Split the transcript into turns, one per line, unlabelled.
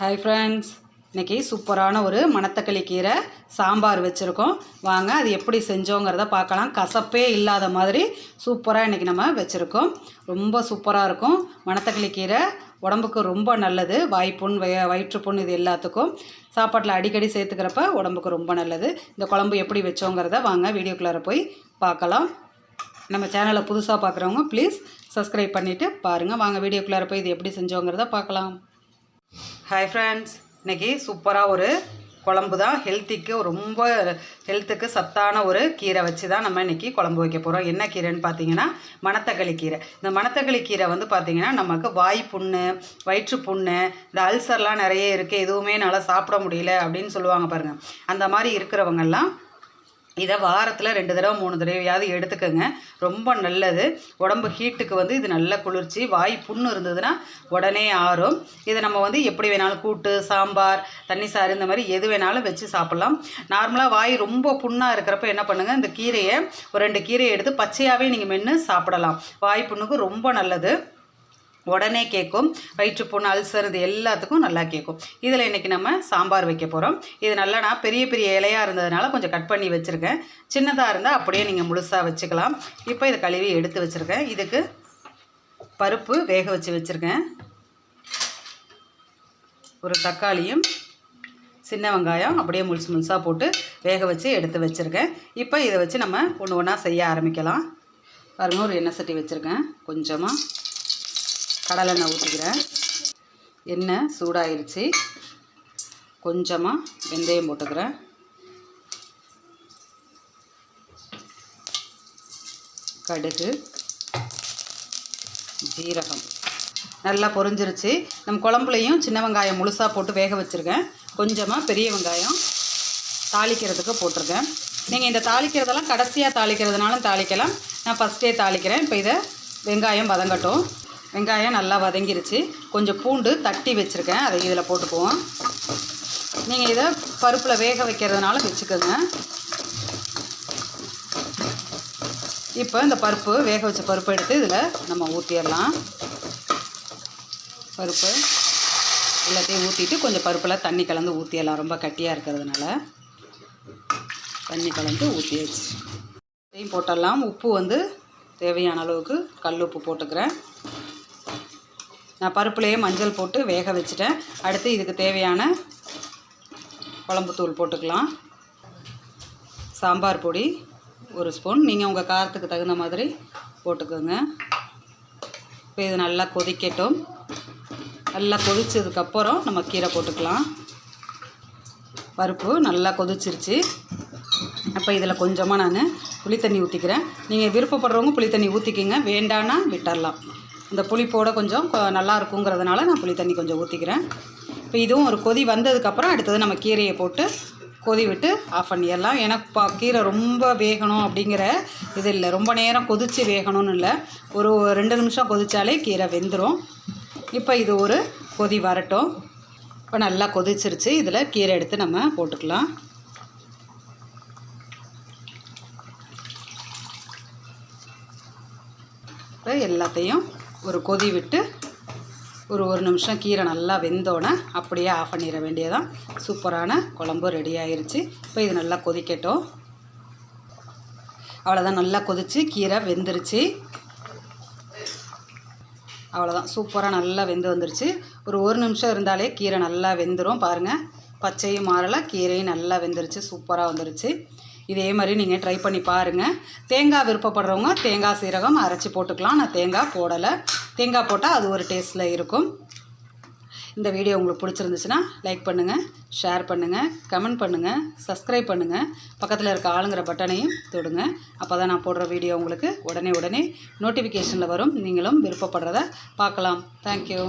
Hi friends இன்றைக்கி சூப்பரான ஒரு மணத்தக்களி கீரை சாம்பார் வச்சுருக்கோம். வாங்க அது எப்படி செஞ்சோங்கிறத பார்க்கலாம். கசப்பே இல்லாத மாதிரி சூப்பராக இன்றைக்கி நம்ம வச்சுருக்கோம். ரொம்ப சூப்பராக இருக்கும். மணத்தக்களி கீரை உடம்புக்கு ரொம்ப நல்லது. வாய்ப்புண் வய வயிற்றுப்புண் இது எல்லாத்துக்கும். சாப்பாட்டில் அடிக்கடி சேர்த்துக்கிறப்ப உடம்புக்கு ரொம்ப நல்லது. இந்த குழம்பு எப்படி வச்சோங்கிறத வாங்க வீடியோக்குள்ளார போய் பார்க்கலாம். நம்ம சேனலை புதுசாக பார்க்குறவங்க ப்ளீஸ் சப்ஸ்கிரைப் பண்ணிவிட்டு பாருங்கள் வாங்க வீடியோக்குள்ளார போய் இது எப்படி செஞ்சோங்கிறத பார்க்கலாம். ஹாய் ஃப்ரெண்ட்ஸ் இன்றைக்கி சூப்பராக ஒரு குழம்பு தான் ஹெல்த்திக்கு ரொம்ப ஹெல்த்துக்கு சத்தான ஒரு கீரை வச்சு தான் நம்ம இன்றைக்கி குழம்பு வைக்க போகிறோம் என்ன கீரைன்னு பார்த்தீங்கன்னா மணத்தக்காளி கீரை. இந்த மணத்தக்காளி கீரை வந்து பார்த்திங்கன்னா நமக்கு வாய் புண்ணு வயிற்று புண்ணு இந்த அல்சர்லாம் நிறைய இருக்குது எதுவுமே நல்லா சாப்பிட முடியல அப்படின்னு சொல்லுவாங்க பாருங்கள் அந்த மாதிரி இருக்கிறவங்கெல்லாம் இதை வாரத்தில் ரெண்டு தடவை மூணு தடவையாவது எடுத்துக்கோங்க. ரொம்ப நல்லது. உடம்பு ஹீட்டுக்கு வந்து இது நல்ல குளிர்ச்சி வாய் புண்ணு இருந்ததுன்னா உடனே ஆறும். இதை நம்ம வந்து எப்படி வேணாலும் கூட்டு சாம்பார் தண்ணி சாறு இந்த மாதிரி எது வேணாலும் வச்சு சாப்பிட்லாம். நார்மலாக வாய் ரொம்ப புண்ணாக இருக்கிறப்ப என்ன பண்ணுங்கள் இந்த கீரையை ஒரு ரெண்டு கீரையை எடுத்து பச்சையாகவே நீங்கள் மென்று சாப்பிடலாம். வாய் புண்ணுக்கு ரொம்ப நல்லது. உடனே கேட்கும் வயிற்றுப்புண் அல்சர் இது எல்லாத்துக்கும் நல்லா கேட்கும் இதில் இன்றைக்கி நம்ம சாம்பார் வைக்க போகிறோம் இது நல்லா நான் பெரிய பெரிய இலையாக இருந்ததுனால கொஞ்சம் கட் பண்ணி வச்சுருக்கேன். சின்னதாக இருந்தால் அப்படியே நீங்கள் முழுசாக வச்சுக்கலாம். இப்போ இதை கழுவி எடுத்து வச்சுருக்கேன். இதுக்கு பருப்பு வேக வச்சு வச்சுருக்கேன். ஒரு தக்காளியும் சின்ன வெங்காயம் அப்படியே முழுசு முழுசாக போட்டு வேக வச்சு எடுத்து வச்சுருக்கேன். இப்போ இதை வச்சு நம்ம ஒன்று ஒன்றா செய்ய ஆரம்பிக்கலாம். பாருங்கள் ஒரு எண்ணெய் சட்டி வச்சுருக்கேன். கொஞ்சமாக கடலெண்ணெய் ஊற்றிக்கிறேன் எண்ணெய் சூடாயிருச்சு. கொஞ்சமாக வெந்தயம் போட்டுக்கிறேன். கடுகு ஜீரகம். நல்லா பொரிஞ்சிருச்சு. நம்ம குழம்புலையும் சின்ன வெங்காயம் முழுசாக போட்டு வேக வச்சுருக்கேன். கொஞ்சமாக பெரிய வெங்காயம் தாளிக்கிறதுக்கு போட்டிருக்கேன். நீங்கள் இந்த தாளிக்கிறதெல்லாம் கடைசியாக தாளிக்கிறதுனாலும் தாளிக்கலாம். நான் ஃபஸ்ட்டே தாளிக்கிறேன். இப்போ இதை வெங்காயம் வதங்கட்டும். வெங்காயம் நல்லா வதங்கிருச்சு. கொஞ்சம் பூண்டு தட்டி வச்சுருக்கேன். அதை இதில் போட்டுக்குவோம். நீங்கள் இதை பருப்பில் வேக வைக்கிறதுனால வச்சுக்கோங்க. இப்போ இந்த பருப்பு வேக வச்ச பருப்பு எடுத்து இதில் நம்ம ஊற்றிடலாம் பருப்பு எல்லாத்தையும் ஊற்றிட்டு கொஞ்சம் பருப்பில் தண்ணி கலந்து ஊற்றிடலாம் ரொம்ப கட்டியாக இருக்கிறதுனால. தண்ணி கலந்து ஊற்றியாச்சு இதையும் போட்டுடலாம். உப்பு வந்து தேவையான அளவுக்கு கல் உப்பு போட்டுக்கிறேன். நான் பருப்புலேயே மஞ்சள் போட்டு வேக வச்சுட்டேன். அடுத்து இதுக்கு தேவையான குழம்பு தூள் போட்டுக்கலாம். சாம்பார் பொடி ஒரு ஸ்பூன். நீங்கள் உங்கள் காரத்துக்கு தகுந்த மாதிரி போட்டுக்கோங்க. இப்போ இது நல்லா கொதிக்கட்டும். நல்லா கொதிச்சதுக்கப்புறம் நம்ம கீரை போட்டுக்கலாம். பருப்பு நல்லா கொதிச்சிருச்சு. அப்போ இதில் கொஞ்சமாக நான் புளி தண்ணி ஊற்றிக்கிறேன் நீங்கள் விருப்பப்படுறவங்க புளி தண்ணி ஊற்றிக்கிங்க வேண்டான்னா விட்டுடலாம் இந்த புளிப்போடு கொஞ்சம் நல்லா இருக்குங்கிறதுனால நான் புளி தண்ணி கொஞ்சம் ஊற்றிக்கிறேன் இப்போ இதுவும் ஒரு கொதி வந்ததுக்கப்புறம் அடுத்தது நம்ம கீரையை போட்டு கொதி விட்டு ஆஃப் பண்ணிடலாம். ஏன்னா பா கீரை ரொம்ப வேகணும் அப்படிங்கிற இது இல்லை. ரொம்ப நேரம் கொதித்து வேகணும்னு இல்லை. ஒரு ரெண்டு நிமிஷம் கொதித்தாலே கீரை வெந்துடும் இப்போ இது ஒரு கொதி வரட்டும். இப்போ நல்லா கொதிச்சிருச்சு. இதில் கீரை எடுத்து நம்ம போட்டுக்கலாம். இப்போ எல்லாத்தையும் ஒரு கொதி விட்டு ஒரு ஒரு நிமிஷம் கீரை நல்லா வெந்தோடனே அப்படியே ஆஃப் பண்ணிட வேண்டியதான் சூப்பரான குழம்பு ரெடி ஆயிடுச்சு இப்போ இது நல்லா கொதிக்கட்டும். அவ்வளோதான் நல்லா கொதித்து கீரை வெந்துருச்சு. அவ்வளோதான் சூப்பராக நல்லா வெந்து வந்துருச்சு. ஒரு ஒரு நிமிஷம் இருந்தாலே கீரை நல்லா வெந்துடும் பாருங்கள் பச்சையும் மாறலை கீரையும் நல்லா வெந்துருச்சு சூப்பராக வந்துருச்சு. இதே மாதிரி நீங்கள் ட்ரை பண்ணி பாருங்கள் தேங்காய் விருப்பப்படுறவங்க தேங்காய் சீரகம் அரைச்சி போட்டுக்கலாம். நான் தேங்காய் போடலை. தேங்காய் போட்டால் அது ஒரு டேஸ்ட்டில் இருக்கும். இந்த வீடியோ உங்களுக்கு பிடிச்சிருந்துச்சுன்னா லைக் பண்ணுங்கள் ஷேர் பண்ணுங்கள் கமெண்ட் பண்ணுங்கள் சப்ஸ்கிரைப் பண்ணுங்கள் பக்கத்தில் இருக்க ஆளுங்கிற பட்டனையும் தொடுங்க. அப்போ தான் நான் போடுற வீடியோ உங்களுக்கு உடனே உடனே நோட்டிஃபிகேஷனில் வரும். நீங்களும் விருப்பப்படுறத பார்க்கலாம். தேங்க்யூ